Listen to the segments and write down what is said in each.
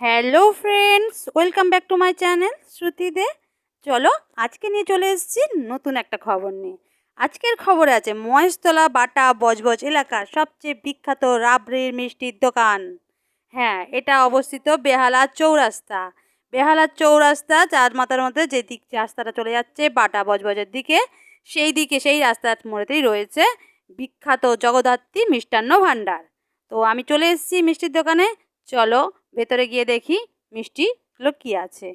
Hello friends welcome back to my channel Shruti Dey চলো, আজকে নিয়ে চলে এসেছি নতুন একটা খবর নিয়ে। আজকের খবরে আছে মহেশতলা, বাটা, বজবজ এলাকার সবচেয়ে বিখ্যাত রাবড়ির মিষ্টির দোকান। হ্যাঁ এটা অবস্থিত বেহালা চৌরাস্তা। বেহালা চৌরাস্তা চার মাথার মধ্যে যে দিক রাস্তাটা চলে যাচ্ছে, বাটা, বজবজের দিকে, সেই দিকে, সেই রাস্তার মোড়েতেই রয়েছে বিখ্যাত জগদ্ধাত্রী মিষ্টান্ন ভাণ্ডার। তো আমি চলে এসেছি মিষ্টির দোকানে। চলো ভেতরে গিয়ে দেখি মিষ্টিগুলো কী আছে।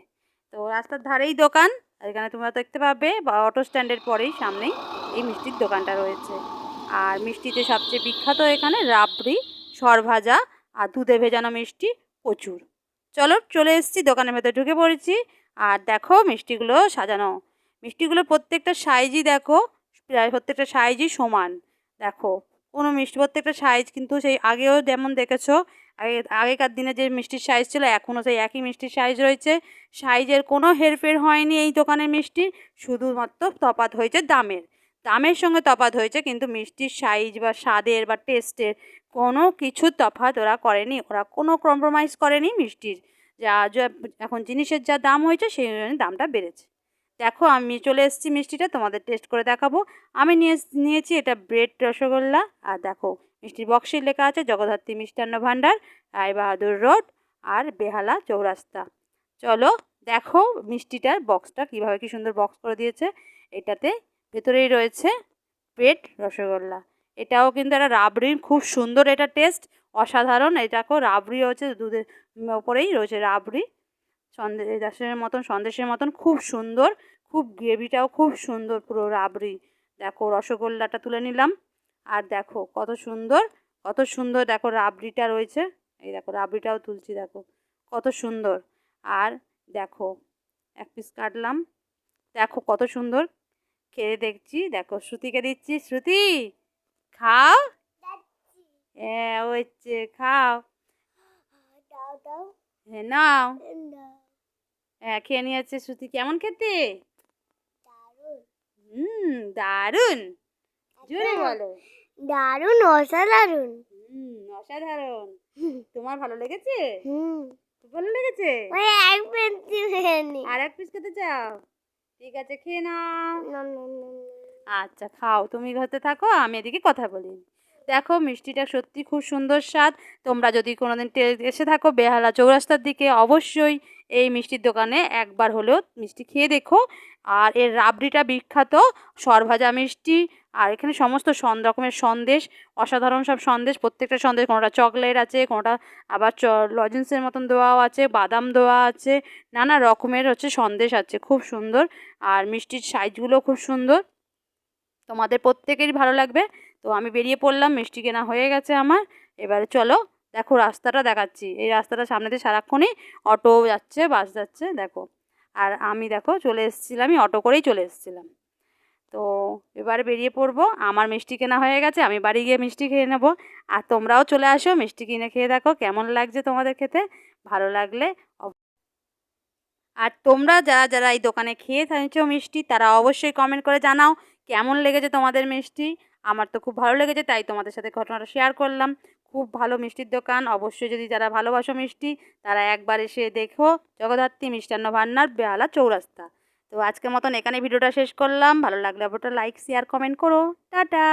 তো রাস্তার ধারেই দোকান এখানে তোমরা দেখতে পাবে, বা অটো স্ট্যান্ডের পরেই সামনেই এই মিষ্টির দোকানটা রয়েছে। আর মিষ্টিতে সবচেয়ে বিখ্যাত এখানে রাবড়ি, সরভাজা আর দুধে ভেজানো মিষ্টি প্রচুর। চলো চলে এসেছি, দোকানের ভেতরে ঢুকে পড়েছি, আর দেখো মিষ্টিগুলো সাজানো। মিষ্টিগুলো প্রত্যেকটা সাইজই দেখো, প্রায় প্রত্যেকটা সাইজই সমান। দেখো, কোনো মিষ্টি প্রত্যেকটা সাইজ কিন্তু সেই আগেও যেমন দেখেছ আগে, আগেকার দিনে যে মিষ্টির সাইজ ছিল এখনও সেই একই মিষ্টির সাইজ রয়েছে। সাইজের কোনো হেরফের হয়নি এই দোকানের মিষ্টি, শুধুমাত্র তফাৎ হয়েছে দামের। দামের সঙ্গে তফাৎ হয়েছে, কিন্তু মিষ্টির সাইজ বা স্বাদের বা টেস্টের কোনো কিছু তফাৎ ওরা করেনি। ওরা কোনো কম্প্রোমাইজ করেনি মিষ্টির। যা এখন জিনিসের যা দাম হয়েছে, সেই অনুযায়ী দামটা বেড়েছে। দেখো, আমি চলে এসেছি মিষ্টিটা, তোমাদের টেস্ট করে দেখাবো। আমি নিয়ে নিয়েছি এটা ব্রেড রসগোল্লা। আর দেখো মিষ্টির বক্সে লেখা আছে, জগদ্ধাত্রী মিষ্টান্ন ভাণ্ডার রায় বাহাদুর রোড, আর বেহালা চৌরাস্তা। চলো দেখো মিষ্টিটার বক্সটা কীভাবে কি সুন্দর বক্স করে দিয়েছে। এটাতে ভেতরেই রয়েছে ব্রেড রসগোল্লা। এটাও কিন্তু একটা রাবড়ির খুব সুন্দর এটা টেস্ট, অসাধারণ। এটাকেও রাবড়ি হচ্ছে দুধের ওপরেই রয়েছে রাবড়ি। সন্দেশের মতন সন্দেশের মতন, খুব সুন্দর, খুব গ্রেভিটাও খুব সুন্দর পুরো রাবড়ি। দেখো রসগোল্লাটা তুলে নিলাম। আর দেখো কত সুন্দর কত সুন্দর দেখো রাবড়িটা রয়েছে। এই দেখো রাবড়িটাও তুলছি দেখো কত সুন্দর। আর দেখো এক পিস কাটলাম দেখো কত সুন্দর। খেয়ে দেখছি দেখো শ্রুতিকে দিচ্ছি শ্রুতি খাও? হ্যাঁ হচ্ছে খাও। হ্যাঁ নাও। হ্যাঁ খেয়ে নিয়েছে শ্রুতি কেমন খেতে? হুম দারুণ। জোরে বলো। দারুণ অসাধারণ। হুম অসাধারণ। তোমার ভালো লেগেছে? হুম। ভালো লেগেছে? ওই এক পেন্সিল খেয়ে আর এক পিস খেতে চাও? ঠিক আছে খেয়ে নাও। আচ্ছা খাও। তুমি ঘরতে থাকো আমি এদিকে কথা বলি। দেখো মিষ্টিটা সত্যি খুব সুন্দর স্বাদ। তোমরা যদি কোনোদিন এসে থাকো বেহালা চৌরাস্তার দিকে, অবশ্যই এই মিষ্টির দোকানে একবার হলেও মিষ্টি খেয়ে দেখো। আর এর রাবড়িটা বিখ্যাত, সরভাজা মিষ্টি, আর এখানে সমস্ত সন, রকমের সন্দেশ, অসাধারণ সব সন্দেশ, প্রত্যেকটা সন্দেশ, কোনোটা চকলেট আছে, কোনোটা আবার চ, লজেন্সের মতন দেওয়াও আছে, বাদাম দেওয়া আছে, নানা রকমের হচ্ছে সন্দেশ আছে, খুব সুন্দর। আর মিষ্টির সাইজগুলো খুব সুন্দর। তোমাদের প্রত্যেকেরই ভালো লাগবে। তো আমি বেরিয়ে পড়লাম, মিষ্টি কেনা হয়ে গেছে আমার। এবারে চলো, দেখো রাস্তাটা দেখাচ্ছি। এই রাস্তাটা সামনে দিয়ে সারাক্ষণই অটো যাচ্ছে, বাস যাচ্ছে, দেখো। আর আমি দেখো চলে এসেছিলাম, আমি অটো করেই চলে এসেছিলাম। তো এবারে বেরিয়ে পড়ব, আমার মিষ্টি কেনা হয়ে গেছে, আমি বাড়ি গিয়ে মিষ্টি খেয়ে নেব। আর তোমরাও চলে আসো, মিষ্টি কিনে খেয়ে দেখো, কেমন লাগছে তোমাদের খেতে? ভালো লাগলে আর তোমরা যারা যারা এই দোকানে খেয়ে থাকছো মিষ্টি, তারা অবশ্যই কমেন্ট করে জানাও, কেমন লেগেছে তোমাদের মিষ্টি? আমার তো খুব ভালো লেগেছে, তাই তোমাদের সাথে ঘটনাটা শেয়ার করলাম। খুব ভালো মিষ্টির দোকান, অবশ্যই যদি যারা ভালোবাসো মিষ্টি, তারা একবার এসে দেখো, জগদ্ধাত্রী মিষ্টান্ন ভান্নার বেহালা চৌরাস্তা। তো আজকের মতন এখানে ভিডিওটা শেষ করলাম, ভালো লাগলে অবশ্যই লাইক শেয়ার কমেন্ট করো। টাটা!